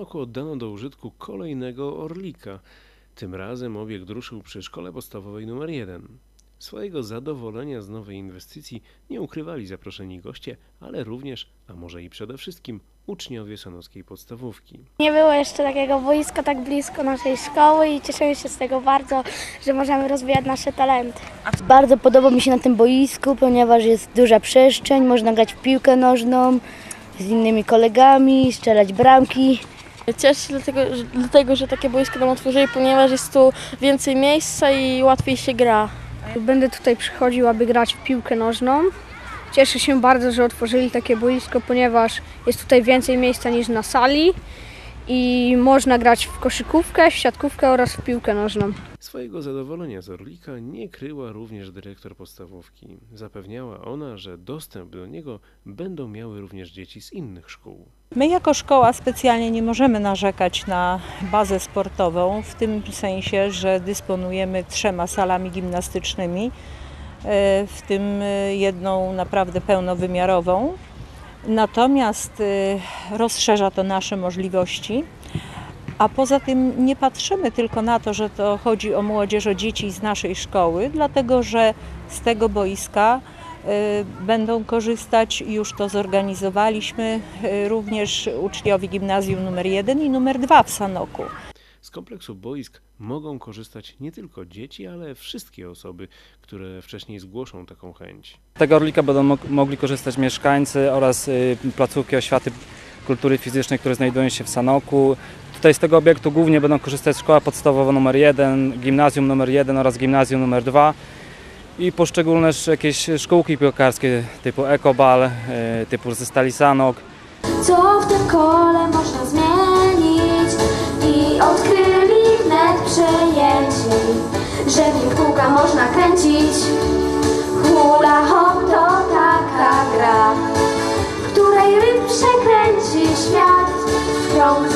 Sanoku oddano do użytku kolejnego Orlika. Tym razem obiekt ruszył przy szkole podstawowej nr 1. Swojego zadowolenia z nowej inwestycji nie ukrywali zaproszeni goście, ale również, a może i przede wszystkim, uczniowie sanockiej podstawówki. Nie było jeszcze takiego boiska tak blisko naszej szkoły i cieszymy się z tego bardzo, że możemy rozwijać nasze talenty. Bardzo podoba mi się na tym boisku, ponieważ jest duża przestrzeń, można grać w piłkę nożną z innymi kolegami, strzelać bramki. Cieszę się dlatego, że, dlatego, że takie boisko nam otworzyli, ponieważ jest tu więcej miejsca i łatwiej się gra. Będę tutaj przychodził, aby grać w piłkę nożną. Cieszę się bardzo, że otworzyli takie boisko, ponieważ jest tutaj więcej miejsca niż na sali i można grać w koszykówkę, w siatkówkę oraz w piłkę nożną. Swojego zadowolenia z Orlika nie kryła również dyrektor podstawówki. Zapewniała ona, że dostęp do niego będą miały również dzieci z innych szkół. My jako szkoła specjalnie nie możemy narzekać na bazę sportową, w tym sensie, że dysponujemy trzema salami gimnastycznymi, e, w tym e, jedną naprawdę pełnowymiarową. Natomiast e, rozszerza to nasze możliwości. A poza tym nie patrzymy tylko na to, że to chodzi o młodzież, o dzieci z naszej szkoły, dlatego że z tego boiska y, będą korzystać, już to zorganizowaliśmy, y, również uczniowie gimnazjum numer 1 i numer 2 w Sanoku. Z kompleksu boisk mogą korzystać nie tylko dzieci, ale wszystkie osoby, które wcześniej zgłoszą taką chęć. tego Orlika będą mog- mogli korzystać mieszkańcy oraz y, placówki oświaty kultury fizycznej, które znajdują się w Sanoku. Tutaj z tego obiektu głównie będą korzystać szkoła podstawowa nr 1, gimnazjum nr 1 oraz gimnazjum nr 2 i poszczególne sz- jakieś szkółki piłkarskie typu Ekobal, y, typu ze Stali Sanok, Co w tym kole przejęci Że nim kółka można kręcić. Hula hop to taka gra W której ryb przekręci świat. W krąg